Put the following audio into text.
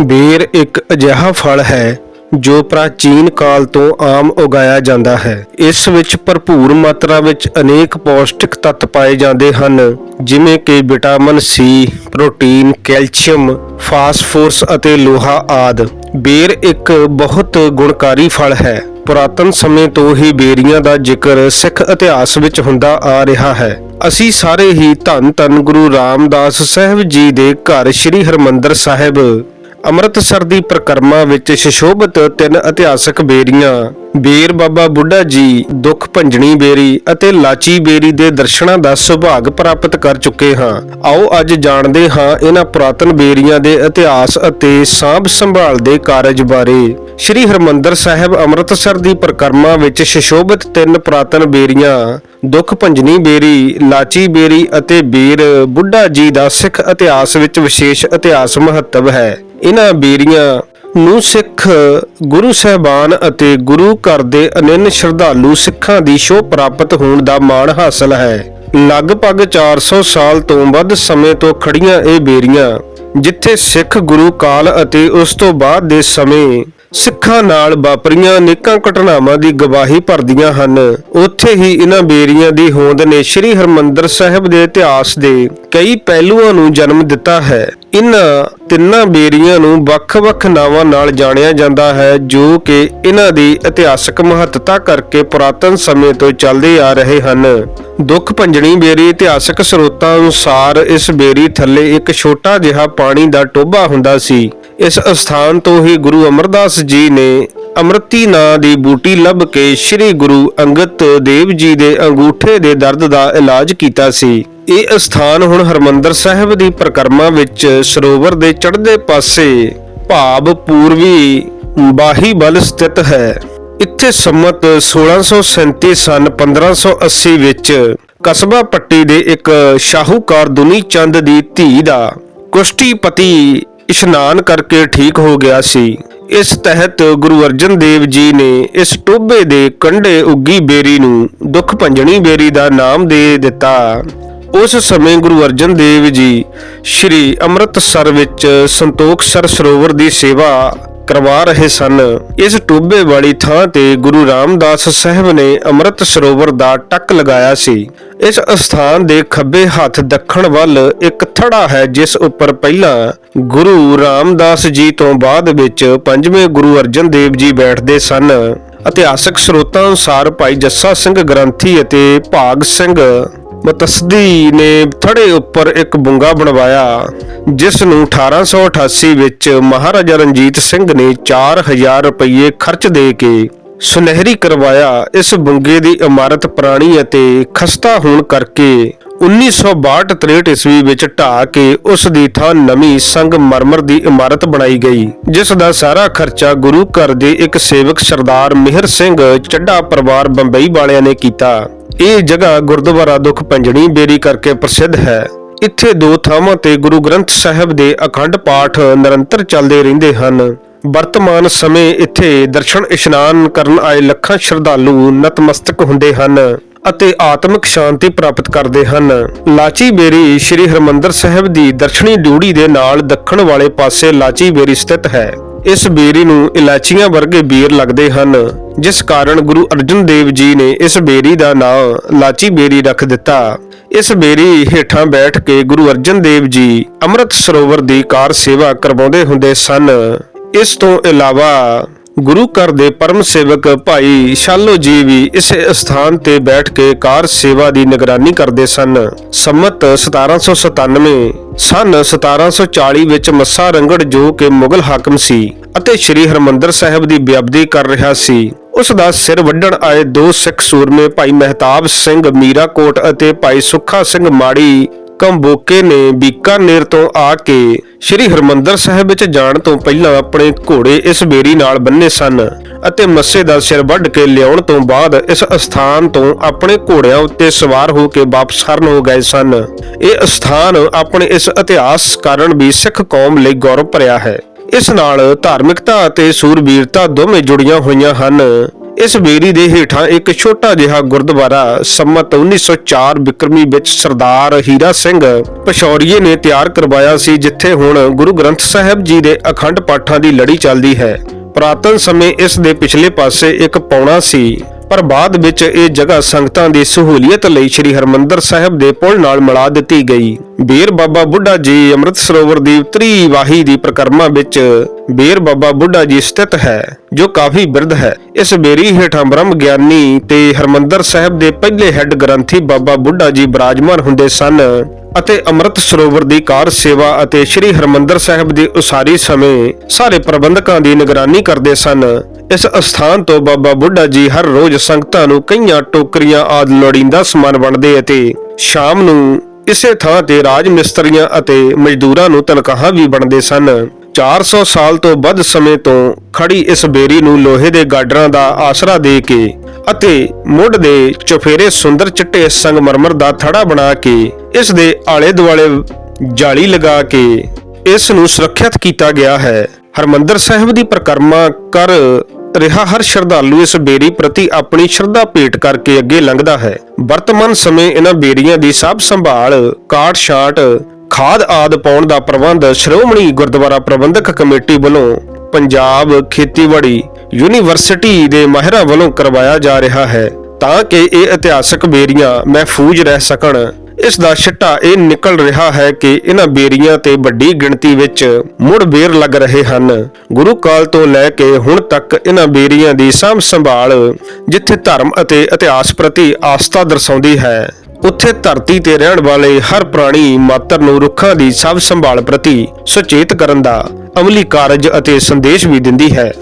ਬੇਰ ਇੱਕ ਅਜਿਹਾ ਫਲ ਹੈ ਜੋ ਪ੍ਰਾਚੀਨ ਕਾਲ ਤੋਂ ਆਮ ਉਗਾਇਆ ਜਾਂਦਾ ਹੈ। ਇਸ ਵਿੱਚ ਭਰਪੂਰ ਮਾਤਰਾ ਵਿੱਚ ਅਨੇਕ ਪੌਸ਼ਟਿਕ ਤੱਤ ਪਾਏ ਜਾਂਦੇ ਹਨ, ਜਿਵੇਂ ਕਿ vitamin C protein, calcium, phosphorus ਅਤੇ ਲੋਹਾ ਆਦਿ। ਬੇਰ ਇੱਕ ਬਹੁਤ ਗੁਣਕਾਰੀ ਫਲ ਹੈ। ਪੁਰਾਤਨ ਸਮੇਂ ਤੋਂ ਹੀ ਬੇਰੀਆਂ ਦਾ ਜ਼ਿਕਰ ਸਿੱਖ ਇਤਿਹਾਸ ਵਿੱਚ ਹੁੰਦਾ ਆ ਰਿਹਾ ਹੈ। ਅਸੀਂ ਸਾਰੇ ਹੀ ਧੰਨ ਧੰਨ ਗੁਰੂ ਰਾਮਦਾਸ ਸਾਹਿਬ ਜੀ ਦੇ ਘਰ ਸ੍ਰੀ ਹਰਮੰਦਰ ਸਾਹਿਬ ਅੰਮ੍ਰਿਤਸਰ ਦੀ ਪ੍ਰਕਰਮਾ ਵਿੱਚ ਸ਼ਿਸ਼ੋਭਿਤ ਤਿੰਨ ਇਤਿਹਾਸਕ ਬੇਰੀਆਂ ਬੇਰ ਬਾਬਾ ਬੁੱਢਾ ਜੀ ਦੁੱਖ ਭੰਜਣੀ ਬੇਰੀ ਅਤੇ ਲਾਚੀ ਬੇਰੀ ਦੇ ਦਰਸ਼ਨਾਂ ਦਾ ਸੁਭਾਗ ਪ੍ਰਾਪਤ ਕਰ ਚੁੱਕੇ ਹਾਂ। ਆਓ ਅੱਜ ਜਾਣਦੇ ਹਾਂ ਇਹਨਾਂ ਪੁਰਾਤਨ ਬੇਰੀਆਂ ਦੇ ਇਤਿਹਾਸ ਅਤੇ ਸਾਂਭ ਸੰਭਾਲ ਦੇ ਕਾਰਜ ਬਾਰੇ। ਸ਼੍ਰੀ ਹਰਮੰਦਰ ਸਾਹਿਬ ਅੰਮ੍ਰਿਤਸਰ ਦੀ ਪ੍ਰਕਰਮਾ ਵਿੱਚ ਸ਼ਿਸ਼ੋਭਿਤ ਤਿੰਨ ਪੁਰਾਤਨ ਬੇਰੀਆਂ, ਦੁੱਖ ਭੰਜਨੀ ਬੇਰੀ, ਲਾਚੀ ਬੇਰੀ ਅਤੇ ਬੇਰ ਬੁੱਢਾ ਜੀ ਦਾ ਸਿੱਖ ਇਤਿਹਾਸ ਵਿੱਚ ਵਿਸ਼ੇਸ਼ ਇਤਿਹਾਸ ਮਹੱਤਵ ਹੈ। ਇਹਨਾਂ ਬੇਰੀਆਂ ਨੂੰ ਸਿੱਖ ਗੁਰੂ ਸਾਹਿਬਾਨ ਅਤੇ ਗੁਰੂ ਘਰ ਦੇ ਅਨੰਨ ਸ਼ਰਧਾਲੂ ਸਿੱਖਾਂ ਦੀ ਸ਼ੋਭ ਪ੍ਰਾਪਤ ਹੋਣ ਦਾ ਮਾਣ ਹਾਸਲ ਹੈ। ਲਗਭਗ 400 ਸਾਲ ਤੋਂ ਵੱਧ ਸਮੇਂ ਤੋਂ ਖੜੀਆਂ ਇਹ ਬੇਰੀਆਂ, ਜਿੱਥੇ ਸਿੱਖ ਗੁਰੂ ਕਾਲ ਅਤੇ ਉਸ ਤੋਂ ਬਾਅਦ ਦੇ ਸਮੇਂ ਸਿੱਖਾਂ ਨਾਲ ਵਾਪਰੀਆਂ ਅਨੇਕਾਂ ਘਟਨਾਵਾਂ ਦੀ ਗਵਾਹੀ ਭਰਦੀਆਂ ਹਨ। ਉੱਥੇ ਹੀ ਇਹਨਾਂ ਬੇਰੀਆਂ ਦੀ ਹੋਂਦ ਨੇ ਸ੍ਰੀ ਹਰਮੰਦਰ ਸਾਹਿਬ ਦੇ ਇਤਿਹਾਸ ਦੇ ਕਈ ਪਹਿਲੂਆਂ ਨੂੰ ਜਨਮ ਦਿੱਤਾ ਹੈ। ਇਹਨਾਂ ਤਿੰਨਾਂ ਬੇਰੀਆਂ ਨੂੰ ਵੱਖ-ਵੱਖ ਨਾਵਾਂ ਨਾਲ ਜਾਣਿਆ ਜਾਂਦਾ ਹੈ, ਜੋ ਕਿ ਇਹਨਾਂ ਦੀ ਇਤਿਹਾਸਕ ਮਹੱਤਤਾ ਕਰਕੇ ਪੁਰਾਤਨ ਸਮੇਂ ਤੋਂ ਚੱਲਦੇ ਆ ਰਹੇ ਹਨ। ਦੁੱਖ ਭੰਜਣੀ ਬੇਰੀ ਇਤਿਹਾਸਕ ਸਰੋਤਾਂ ਅਨੁਸਾਰ ਇਸ ਬੇਰੀ ਥੱਲੇ ਇੱਕ ਛੋਟਾ ਜਿਹਾ ਪਾਣੀ ਦਾ ਟੋਭਾ ਹੁੰਦਾ ਸੀ। ਇਸ ਸਥਾਨ ਤੋਂ ਹੀ ਗੁਰੂ ਅਮਰਦਾਸ ਜੀ ਨੇ ਅੰਮ੍ਰਿਤੀ ਨਾਂ ਦੀ ਬੂਟੀ ਲੱਭ ਕੇ ਸ੍ਰੀ ਗੁਰੂ ਅੰਗਦ ਦੇਵ ਜੀ ਦੇ ਅੰਗੂਠੇ ਦੇ ਦਰਦ ਦਾ ਇਲਾਜ ਕੀਤਾ ਸੀ। ਇਹ ਸਥਾਨ ਹੁਣ ਹਰਮੰਦਰ ਸਾਹਿਬ ਦੀ ਪ੍ਰਕਰਮਾ ਵਿੱਚ ਸਰੋਵਰ ਦੇ ਚੜ੍ਹਦੇ ਪਾਸੇ ਭਾਵ ਪੂਰਬੀ ਬਾਹੀ ਬਲ ਸਥਿਤ ਹੈ। ਇੱਥੇ ਸੰਮਤ 1637 ਸਨ 1580 ਵਿੱਚ ਕਸਬਾ ਪੱਟੀ ਦੇ ਇੱਕ ਸ਼ਾਹੂਕਾਰ ਦੁਨੀ ਚੰਦ ਦੀ ਧੀ ਦਾ ਕੁਸ਼ਟੀਪਤੀ ਇਸ਼ਨਾਨ ਕਰਕੇ ਠੀਕ ਹੋ ਗਿਆ ਸੀ। ਇਸ ਤਹਿਤ ਗੁਰੂ ਅਰਜਨ ਦੇਵ ਜੀ ਨੇ ਇਸ ਟੋਭੇ ਦੇ ਕੰਢੇ ਉੱਗੀ ਬੇਰੀ ਨੂੰ ਦੁੱਖ ਭੰਜਣੀ ਬੇਰੀ ਦਾ ਨਾਮ ਦੇ ਦਿੱਤਾ। ਉਸ ਸਮੇਂ ਗੁਰੂ ਅਰਜਨ ਦੇਵ ਜੀ ਸ਼੍ਰੀ ਅੰਮ੍ਰਿਤਸਰ ਵਿੱਚ ਸੰਤੋਖਸਰ ਸਰੋਵਰ ਦੀ ਸੇਵਾ ਕਰਵਾ ਰਹੇ ਸਨ। ਇਸ ਟੋਭੇ ਵਾਲੀ ਥਾਂ ਤੇ ਗੁਰੂ ਰਾਮਦਾਸ ਸਾਹਿਬ ਨੇ ਅੰਮ੍ਰਿਤ ਸਰੋਵਰ ਦਾ ਟੱਕ ਲਗਾਇਆ ਸੀ। ਇਸ ਸਥਾਨ ਦੇ ਖੱਬੇ ਹੱਥ ਦੱਖਣ ਵੱਲ ਇੱਕ ਥੜਾ ਹੈ, ਜਿਸ ਉੱਪਰ ਪਹਿਲਾਂ ਗੁਰੂ ਰਾਮਦਾਸ ਜੀ ਤੋਂ ਬਾਅਦ ਵਿੱਚ ਪੰਜਵੇਂ ਗੁਰੂ ਅਰਜਨ ਦੇਵ ਜੀ ਬੈਠਦੇ ਸਨ। ਇਤਿਹਾਸਕ ਸਰੋਤਾਂ ਅਨੁਸਾਰ ਭਾਈ ਜੱਸਾ ਸਿੰਘ ਗ੍ਰੰਥੀ ਅਤੇ ਭਾਗ ਸਿੰਘ ਮਤਸਦੀ ਨੇ ਥੜੇ ਉੱਪਰ ਇੱਕ ਬੁੰਗਾ ਬਣਵਾਇਆ, ਜਿਸ ਨੂੰ 1888 ਵਿੱਚ ਮਹਾਰਾਜਾ ਰਣਜੀਤ ਸਿੰਘ ਨੇ 4000 ਰੁਪਏ ਖਰਚ ਦੇ ਕੇ ਸੁਨਹਿਰੀ ਕਰਵਾਇਆ। ਇਸ ਬੁੰਗੇ ਦੀ ਇਮਾਰਤ ਪੁਰਾਣੀ ਅਤੇ ਖਸਤਾ ਹੋਣ ਕਰਕੇ 1962-63 ਈਸਵੀ ਵਿੱਚ ਢਾਹ ਕੇ ਉਸ ਦੀ ਥਾਂ ਨਵੀਂ ਸੰਗ ਮਰਮਰ ਦੀ ਇਮਾਰਤ ਬਣਾਈ ਗਈ, ਜਿਸ ਦਾ ਸਾਰਾ ਖਰਚਾ ਗੁਰੂ ਘਰ ਦੇ ਇੱਕ ਸੇਵਕ ਸਰਦਾਰ ਮਿਹਰ ਸਿੰਘ ਚੱਡਾ ਪਰਿਵਾਰ ਬੰਬਈ ਵਾਲਿਆਂ ਨੇ ਕੀਤਾ। ਇਹ ਜਗ੍ਹਾ ਗੁਰਦੁਆਰਾ ਦੁੱਖ ਪੰਜਣੀ ਬੇਰੀ ਕਰਕੇ ਪ੍ਰਸਿੱਧ ਹੈ। ਇੱਥੇ ਦੋ ਥਾਵਾਂ ਤੇ ਗੁਰੂ ਗ੍ਰੰਥ ਸਾਹਿਬ ਦੇ ਅਖੰਡ ਪਾਠ ਨਿਰੰਤਰ ਚੱਲਦੇ ਰਹਿੰਦੇ ਹਨ। ਵਰਤਮਾਨ ਸਮੇਂ ਇੱਥੇ ਦਰਸ਼ਨ ਇਸ਼ਨਾਨ ਕਰਨ ਆਏ ਲੱਖਾਂ ਸ਼ਰਧਾਲੂ ਨਤਮਸਤਕ ਹੁੰਦੇ ਹਨ ਅਤੇ ਆਤਮਿਕ ਸ਼ਾਂਤੀ ਪ੍ਰਾਪਤ ਕਰਦੇ ਹਨ। ਲਾਚੀ ਬੇਰੀ ਸ੍ਰੀ ਹਰਮੰਦਰ ਸਾਹਿਬ ਦੀ ਦਰਸ਼ਨੀ ਡਿਊੜੀ ਦੇ ਨਾਲ ਦੱਖਣ ਵਾਲੇ ਪਾਸੇ ਲਾਚੀ ਬੇਰੀ ਸਥਿਤ ਹੈ। ਇਸ ਬੇਰੀ ਨੂੰ ਇਲਾਚੀਆਂ ਵਰਗੇ ਬੇਰ ਲੱਗਦੇ ਹਨ, ਜਿਸ ਕਾਰਨ ਗੁਰੂ ਅਰਜਨ ਦੇਵ ਜੀ ਨੇ ਇਸ ਬੇਰੀ ਦਾ ਨਾਮ ਲਾਚੀ ਬੇਰੀ ਰੱਖ ਦਿੱਤਾ। ਇਸ ਬੇਰੀ ਹੇਠਾਂ ਬੈਠ ਕੇ ਗੁਰੂ ਅਰਜਨ ਦੇਵ ਜੀ ਅੰਮ੍ਰਿਤ ਸਰੋਵਰ ਦੀ ਕਾਰ ਸੇਵਾ ਕਰਵਾਉਂਦੇ ਹੁੰਦੇ ਸਨ। ਇਸ ਤੋਂ ਇਲਾਵਾ ਗੁਰੂ ਘਰ ਦੇ ਪਰਮ ਸੇਵਕ ਭਾਈ ਸ਼ਾਲੋ ਜੀ ਵੀ ਇਸੇ ਸਥਾਨ ਤੇ ਬੈਠ ਕੇ ਕਾਰ ਸੇਵਾ ਦੀ ਨਿਗਰਾਨੀ ਕਰਦੇ ਸਨ। ਸੰਮਤ 1797 ਸਨ 1740 ਵਿੱਚ ਮੱਸਾ ਰੰਗੜ ਜੋ ਕਿ ਮੁਗਲ ਹਾਕਮ ਸੀ ਅਤੇ ਸ੍ਰੀ ਹਰਮੰਦਰ ਸਾਹਿਬ ਦੀ ਬਿਆਬਦੀ ਕਰ ਰਿਹਾ ਸੀ। ਉਸ ਦਾ ਸਿਰ ਵੱਢਣ ਆਏ ਦੋ ਸਿੱਖ ਸੂਰਮੇ ਭਾਈ ਮਹਿਤਾਬ ਸਿੰਘ ਮੀਰਾਕੋਟ ਅਤੇ ਭਾਈ ਸੁੱਖਾ ਸਿੰਘ ਮਾੜੀ ਕੰਬੋਕੇ ਨੇ ਬੀਕਾਨੇਰ ਤੋਂ ਆ ਕੇ ਸ੍ਰੀ ਹਰਮੰਦਰ ਸਾਹਿਬ ਵਿੱਚ ਜਾਣ ਤੋਂ ਪਹਿਲਾਂ ਆਪਣੇ ਘੋੜੇ ਇਸ ਬੇਰੀ ਨਾਲ ਬੰਨੇ ਸਨ ਅਤੇ ਮੱਸੇ ਦਾ ਸਿਰ ਵੱਢ ਕੇ ਲਿਆਉਣ ਤੋਂ ਬਾਅਦ ਇਸ ਸਥਾਨ ਤੋਂ ਆਪਣੇ ਘੋੜਿਆਂ ਉੱਤੇ ਸਵਾਰ ਹੋ ਕੇ ਵਾਪਸ ਹਰਨ ਹੋ ਗਏ ਸਨ। ਇਹ ਸਥਾਨ ਆਪਣੇ ਇਸ ਇਤਿਹਾਸ ਕਾਰਨ ਵੀ ਸਿੱਖ ਕੌਮ ਲਈ ਗੌਰਵ ਭਰਿਆ ਹੈ। ਇਸ ਨਾਲ ਧਾਰਮਿਕਤਾ ਅਤੇ ਸੂਰਬੀਰਤਾ ਦੋਵੇਂ ਜੁੜੀਆਂ ਹੋਈਆਂ ਹਨ। ਇਸ ਬੇਰੀ ਦੇ ਹੇਠਾਂ ਇੱਕ ਛੋਟਾ ਜਿਹਾ ਗੁਰਦੁਆਰਾ ਸੰਮਤ 1904 ਬਿਕਰਮੀ ਵਿੱਚ ਸਰਦਾਰ ਹੀਰਾ ਸਿੰਘ ਪਸ਼ੌਰੀਏ ਨੇ ਤਿਆਰ ਕਰਵਾਇਆ ਸੀ, ਜਿੱਥੇ ਹੁਣ ਗੁਰੂ ਗ੍ਰੰਥ ਸਾਹਿਬ ਜੀ ਦੇ ਅਖੰਡ ਪਾਠਾਂ ਦੀ ਲੜੀ ਚੱਲਦੀ ਹੈ। ਪ੍ਰਾਤਨ ਸਮੇਂ ਇਸ ਦੇ ਪਿਛਲੇ ਪਾਸੇ ਇੱਕ ਪੌਣਾ ਸੀ। ਪਰ ਬਾਅਦ ਵਿੱਚ ਇਹ ਜਗ੍ਹਾ ਸੰਗਤਾਂ ਦੀ ਸਹੂਲੀਅਤ ਲਈ ਸ੍ਰੀ ਹਰਮੰਦਰ ਸਾਹਿਬ ਦੇ ਪੁਲ ਨਾਲ ਮਿਲਾ ਦਿੱਤੀ ਗਈ। ਬੇਰ ਬਾਬਾ ਬੁੱਢਾ ਜੀ ਅੰਮ੍ਰਿਤ ਸਰੋਵਰ ਦੀ ਤ੍ਰਿਵਾਹੀ ਦੀ ਪ੍ਰਕਰਮਾ ਵਿੱਚ ਬੇਰ ਬਾਬਾ ਬੁੱਢਾ ਜੀ ਸਥਿਤ ਹੈ, ਜੋ ਕਾਫੀ ਬਿਰਧ ਹੈ। ਇਸ ਬੇਰੀ ਹੇਠਾਂ ਬ੍ਰਹਮ ਗਿਆਨੀ ਤੇ ਹਰਮੰਦਰ ਸਾਹਿਬ ਦੇ ਪਹਿਲੇ ਹੈੱਡ ਗ੍ਰੰਥੀ ਬਾਬਾ ਬੁੱਢਾ ਜੀ ਬਰਾਜਮਾਨ ਹੁੰਦੇ ਸਨ। ਅਤੇ ਅੰਮ੍ਰਿਤ ਸਰੋਵਰ ਦੀ ਕਾਰ ਸੇਵਾ ਅਤੇ ਸ੍ਰੀ ਹਰਮੰਦਰ ਸਾਹਿਬ ਦੀ ਉਸਾਰੀ ਸਮੇਂ ਸਾਰੇ ਪ੍ਰਬੰਧਕਾਂ ਦੀ ਨਿਗਰਾਨੀ ਕਰਦੇ ਸਨ। ਇਸ ਅਸਥਾਨ ਤੋਂ ਬਾਬਾ ਬੁੱਢਾ ਜੀ ਹਰ ਰੋਜ਼ ਸੰਗਤਾਂ ਨੂੰ ਕਈਆਂ ਟੋਕਰੀਆਂ ਆਦ ਲੋੜੀਂਦਾ ਸਮਾਨ ਵੰਡਦੇ ਅਤੇ ਸ਼ਾਮ ਨੂੰ ਇਸੇ ਥਾਂ ਤੇ ਰਾਜ ਮਿਸਤਰੀਆਂ ਅਤੇ ਮਜ਼ਦੂਰਾਂ ਨੂੰ ਤਨਖਾਹਾਂ ਵੀ ਵੰਡਦੇ ਸਨ। 400 ਸਾਲ ਤੋਂ ਵੱਧ ਸਮੇਂ ਤੋਂ ਖੜੀ ਇਸ ਬੇਰੀ ਨੂੰ ਲੋਹੇ ਦੇ ਗਾਡਰਾਂ ਦਾ ਆਸਰਾ ਦੇ ਕੇ ਅਤੇ ਮੁੱਢ ਦੇ ਚਫੇਰੇ ਸੁੰਦਰ ਚਿੱਟੇ ਸੰਗਮਰਮਰ ਦਾ ਥੜਾ ਬਣਾ ਕੇ ਇਸ ਦੇ ਆਲੇ ਦੁਆਲੇ ਜਾਲੀ ਲਗਾ ਕੇ ਇਸ ਨੂੰ ਸੁਰੱਖਿਅਤ ਕੀਤਾ ਗਿਆ ਹੈ। ਹਰਮੰਦਰ ਸਾਹਿਬ ਦੀ ਪ੍ਰਕਰਮਾ ਕਰ ਰਿਹਾ ਹਰ ਸ਼ਰਧਾਲੂ ਇਸ ਬੇਰੀ ਪ੍ਰਤੀ ਆਪਣੀ ਸ਼ਰਧਾ ਭੇਟ ਕਰਕੇ ਅੱਗੇ ਲੰਘਦਾ ਹੈ। ਵਰਤਮਾਨ ਸਮੇਂ ਇਹਨਾਂ ਬੇਰੀਆਂ ਦੀ ਸਭ ਸੰਭਾਲ, ਕਾਟ ਛਾਟ, ਖਾਦ ਆਦ ਪਾਉਣ ਦਾ ਪ੍ਰਬੰਧ ਸ਼੍ਰੋਮਣੀ ਗੁਰਦੁਆਰਾ ਪ੍ਰਬੰਧਕ ਕਮੇਟੀ ਵੱਲੋਂ ਪੰਜਾਬ ਖੇਤੀਬਾੜੀ ਯੂਨੀਵਰਸਿਟੀ ਦੇ ਮਾਹਿਰਾਂ ਵੱਲੋਂ ਕਰਵਾਇਆ ਜਾ ਰਿਹਾ ਹੈ ਤਾਂ ਕਿ ਇਹ ਇਤਿਹਾਸਕ ਬੇਰੀਆਂ ਮਹਿਫੂਜ਼ ਰਹਿ ਸਕਣ। ਇਸ ਦਾ ਛਿੱਟਾ ਇਹ ਨਿਕਲ ਰਿਹਾ ਹੈ ਕਿ ਇਹਨਾਂ ਬੇਰੀਆਂ ਤੇ ਵੱਡੀ ਗਿਣਤੀ ਵਿੱਚ ਮੁੜ ਬੇਰ ਲੱਗ ਰਹੇ ਹਨ। ਗੁਰੂ ਕਾਲ ਤੋਂ ਲੈ ਕੇ ਹੁਣ ਤੱਕ ਇਹਨਾਂ ਬੇਰੀਆਂ ਦੀ ਸਾਂਭ ਸੰਭਾਲ ਜਿੱਥੇ ਧਰਮ ਅਤੇ ਇਤਿਹਾਸ ਪ੍ਰਤੀ ਆਸਥਾ ਦਰਸਾਉਂਦੀ ਹੈ, ਉੱਥੇ ਧਰਤੀ ਤੇ ਰਹਿਣ ਵਾਲੇ ਹਰ ਪ੍ਰਾਣੀ ਮਾਤਰ ਨੂੰ ਰੁੱਖਾਂ ਦੀ ਸਾਂਭ ਸੰਭਾਲ ਪ੍ਰਤੀ ਸੁਚੇਤ ਕਰਨ ਦਾ ਅਮਲੀ ਕਾਰਜ ਅਤੇ ਸੰਦੇਸ਼ ਵੀ ਦਿੰਦੀ ਹੈ।